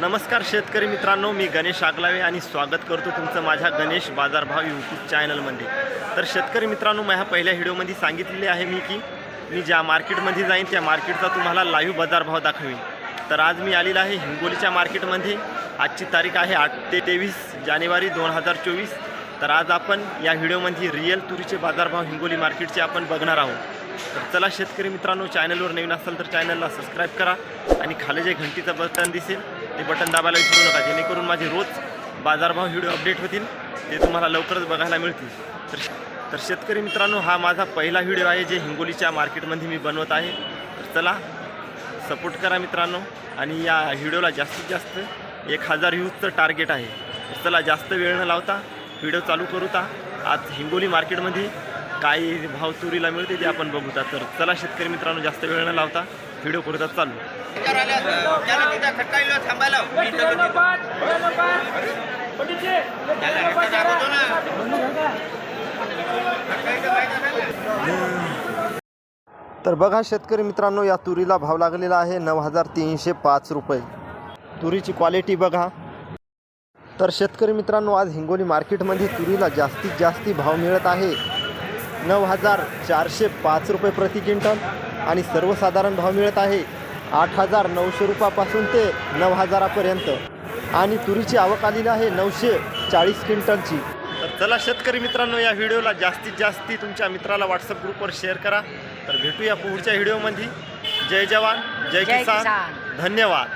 नमस्कार शेतकरी मित्रांनो मी गणेश आगलावे आणि स्वागत करतो तुमचं माझ्या गणेश बाजारभाव यूट्यूब चॅनलमध्ये. तर शेतकरी मित्रांनो माझ्या पहिल्या व्हिडिओमध्ये सांगितलेले आहे मी की मी ज्या मार्केटमध्ये जाईन त्या मार्केटचा तुम्हाला लाईव्ह बाजारभाव दाखवेन. तर आज मी आलेला आहे हिंगोलीच्या मार्केटमध्ये. आजची तारीख आहे आठ ते तेवीस जानेवारी दोन हजार चोवीस. तर आज आपण या व्हिडिओमध्ये रिअल तुरीचे बाजारभाव हिंगोली मार्केटचे आपण बघणार आहोत. तर चला शेतकरी मित्रांनो चॅनलवर नवीन असाल तर चॅनलला सबस्क्राईब करा आणि खाली जे घंटीचं बटन दिसेल ते बटन दाबायला विसरू नका जेणेकरून माझे रोज बाजारभाव व्हिडिओ अपडेट होतील ते तुम्हाला लवकरच बघायला मिळतील. तर तर शेतकरी मित्रांनो हा माझा पहिला व्हिडिओ आहे जे हिंगोलीच्या मार्केटमध्ये मी बनवत आहे. तर चला सपोर्ट करा मित्रांनो आणि या व्हिडिओला जास्तीत जास्त एक हजार व्ह्यूजचं टार्गेट आहे. तर चला जास्त वेळ न लावता व्हिडिओ चालू करूता. आज हिंगोली मार्केटमध्ये काही भाव तुरीला मिळते ते आपण बघूता. तर चला शेतकरी मित्रांनो जास्त वेळ न लावता व्हिडिओ करूता. चालू. तर बघा शेतकरी मित्रांनो या तुरीला भाव लागलेला आहे नऊ हजार तीनशे पाच रुपये. तुरीची क्वालिटी बघा. तर शेतकरी मित्रांनो आज हिंगोली मार्केटमध्ये तुरीला जास्तीत जास्ती भाव मिळत आहे. नऊ हजार चारशे पाच रुपये प्रति क्विंटल आणि सर्वसाधारण भाव मिळत आहे आठ हजार नऊशे रुपयापासून ते नऊ हजारापर्यंत. आणि तुरीची आवक आलेली आहे नऊशे चाळीस क्विंटलची. तर चला शेतकरी मित्रांनो या व्हिडिओला जास्तीत जास्ती तुमच्या मित्राला व्हॉट्सअप ग्रुपवर शेअर करा. तर भेटूया पुढच्या व्हिडिओमध्ये. जय जवान जय किसान. धन्यवाद.